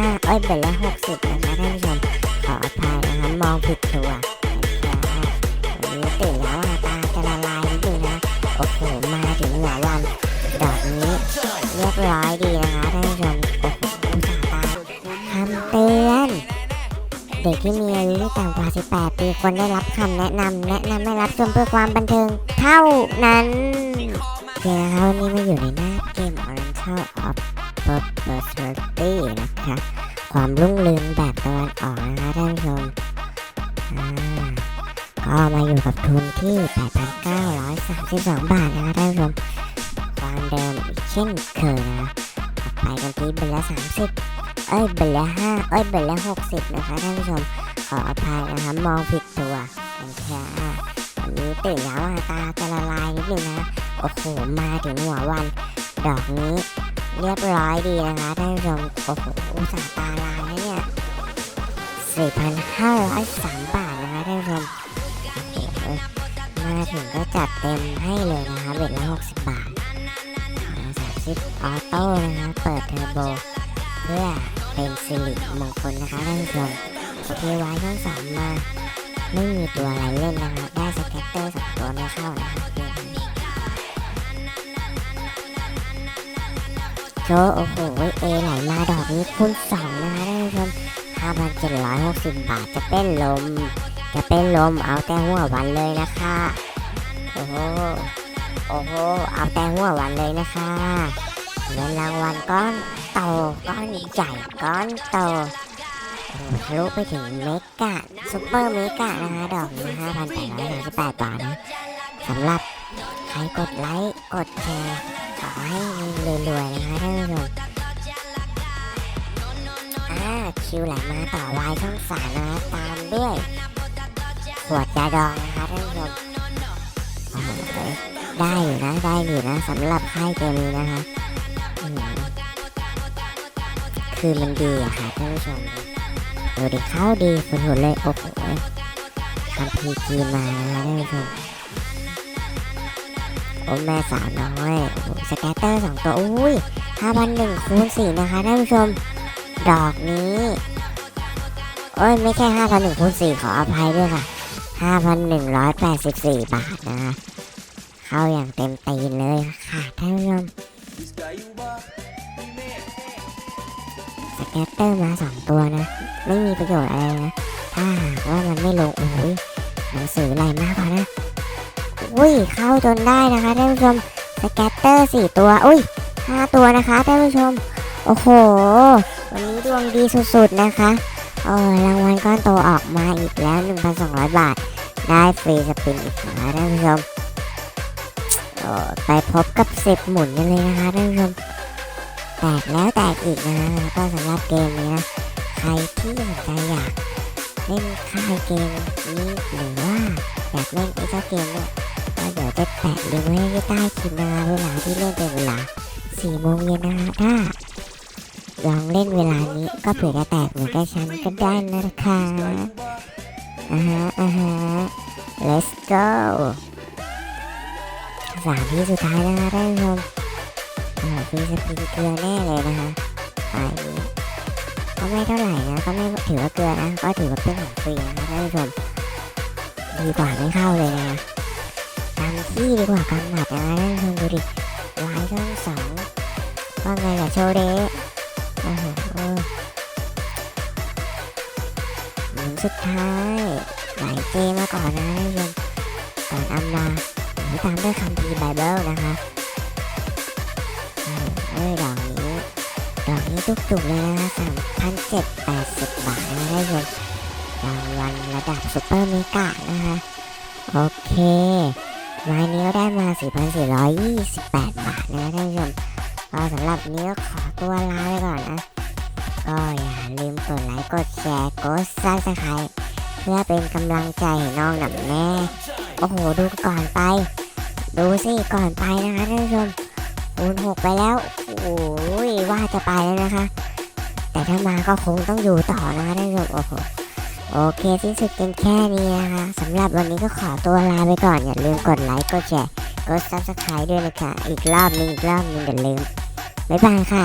ห้าเอ้ยเบ็ดละหกสิบนะคะท่านผู้ชมขออภัยนะคะมองผิดตัวนะคะวันนี้ตื่นแล้วตาจะละลายนิดนึงนะโอ้โหมาถึงหัววันดอกนี้เรียบร้อยดีนะคะท่านผู้ชมโอ้โหตส่าตาคำเตือนเด็กที่มีอายุที่ต่ำกว่า 18 ปีควรได้รับคำแนะนำแนะนำให้รับชมเพื่อความบันเทิงเท่านั้นเคนะคะวันนี้มาอยู่ในหน้าเกม Oriental of Prosperity นะคะความรุ่งเรืองแบบตะวันออกนะคะท่านผู้ชมก็มาอยู่กับทุนที่ 8,932 บาทนะคะท่านผู้ชมความเดิมเช่นเคยนะคะไปกันที่เบลละ30 เอ้ยเบลละห้าเอ้ยเบลละหกสิบนะคะท่านผู้ชมขออภัยนะคะมองผิดตัวกันค่ะวันนี้ตื่นแล้วตาจะละลายนิดนึงนะโอ้โหมาถึงหัววัน ดอกนี้ เรียบร้อยดีนะคะท่านผู้ชมโอ้โหอุตส่าห์ตาลายนะเนี่ย4,503บาทนะคะท่านผู้ชมมาถึงก็จัดเต็มให้เลยนะคะเบ็ดละ60 บาทสามสิบออโต้นะคะเปิดเทอร์โบเพื่อเป็นสิริมงคลนะคะท่านผู้ชมโอเคไว้ทั้งสองมาไม่มีตัวอะไรเล่นนะคะได้สแกตเตอร์สองตัวไม่เข้านะคะ ชว์โอ้โหเอไหลมาดอกนี้คูณสองนะคะท่านผู้ชม5,760 บาทจะเป็นลม จะเป็นลมเอาแต่หัววันเลยนะคะ โอ้โห โอ้โห เอาแต่หัววันเลยนะคะเงินรางวัลก้อนโตก้อนใหญ่ก้อนโตทะลุไปถึงเมกะซุปเปอร์เมกะนะคะดอกนี้5,838บาทนะสำหรับใครกดไลค์ กดแชร์ ให้รวยๆนะคะท่านผู้ชมอ่าคิวไหลมาต่อวายช่องสามนะคะตามด้วยขวดยาดองนะคะท่านผู้ชมโอ้โหได้อยู่นะได้อยู่นะสำหรับค่ายเกมนี้นะคะคือมันดีอะค่ะท่านผู้ชมดูดิเข้าดีฝุดๆเลยโอ้โหทำพีจีมานะคะท่านผู้ชม โอ้แม่สาวน้อยสแกตเตอร์สองตัว อุ้ยห้าพันหนึ่งคูณสี่นะคะท่านผู้ชม ดอกนี้โอ้ยไม่ใช่ห้าพันหนึ่งคูณสี่ขออภัยด้วยค่ะห้าพันหนึ่งร้อยแปดสิบสี่บาทนะคะเข้าอย่างเต็มตีนเลยค่ะท่านผู้ชมสแกตเตอร์มาสองตัวนะ ไม่มีประโยชน์อะไรนะ ถ้าหากว่ามันไม่ลงโอ้ยหนังสืออะไรมากกว่านะ อุ้ยเข้าจนได้นะคะท่านผู้ชมสแกตเตอร์สี่ตัวอุ้ยห้าตัวนะคะท่านผู้ชม โอ้โห วันนี้ดวงดีสุดๆนะคะโอ้รางวัลก้อนโตออกมาอีกแล้ว 1,200 บาท ได้ฟรีสปินอีกนะคะท่านผู้ชมโอ้ไปพบกับสิบหมุนกันเลยนะคะท่านผู้ชมแตกแล้วแตกอีกนะคะแล้วก็สำหรับเกมนี้นะใครที่สนใจอยากเล่นค่ายเกมนี้หรือว่าอยากเล่นไอ้เจ้าเกมเนี่ย ก็เดี๋ยวจะแปะลิงก์ไว้ให้ใต้คลิปนะคะเวลาที่เล่นเป็นเวลาสี่โมงเย็นนะคะถ้าลองเล่นเวลานี้ก็เผื่อจะแตกเหมือนกับฉันก็ได้นะคะอ่าฮะอ่าฮะ let's go สามที่สุดท้ายนะคะท่านผู้ชมอ่าฟรีสปินเกลือแน่เลยนะคะไปก็ไม่เท่าไหร่นะก็ไม่ถือว่าเกลือนะก็ถือว่าเป็นของฟรีนะคะท่านผู้ชมดีกว่าไม่เข้าเลยนะ นี่ดีกว่ากำหมัดนะท่านผู้ชมดูดิลายช่องสองว่าไงล่ะโชว์เดะโอ้โหหมุนสุดท้ายไหลเจมาก่อนนะท่านผู้ชมก่อนอำลาหรือตามด้วยคำพีไบเบิลนะคะเออเอ้ยดอกนี้ดอกนี้ตุกๆเลยนะคะสามพันเจ็ดแปดสิบบาทนะคะท่านผู้ชมรางวัลระดับซุปเปอร์เมกะนะคะ โอเค วันนี้ก็ได้มา 4,428 บาทนะคะท่านผู้ชมก็สำหรับนี้ก็ขอตัวลาไปก่อนนะ ก็อย่าลืมกดไลค์กดแชร์กดซับสไครต์เพื่อเป็นกำลังใจให้น้องหนับแน่โอ้โห ดูก่อนไป ดูสิก่อนไปนะคะท่านผู้ชมคูณหกไปแล้ว โอ้ยว่าจะไปแล้วนะคะ แต่ถ้ามาก็คงต้องอยู่ต่อนะคะท่านผู้ชมโอ้โห โอเคสิ้นสุดกันแค่นี้นะคะสำหรับวันนี้ก็ขอตัวลาไปก่อน อย่าลืมกดไลค์กดแชร์กด subscribe ด้วยนะคะ อีกรอบนึงอีกรอบนึงอย่าลืมบ๊ายบายค่ะ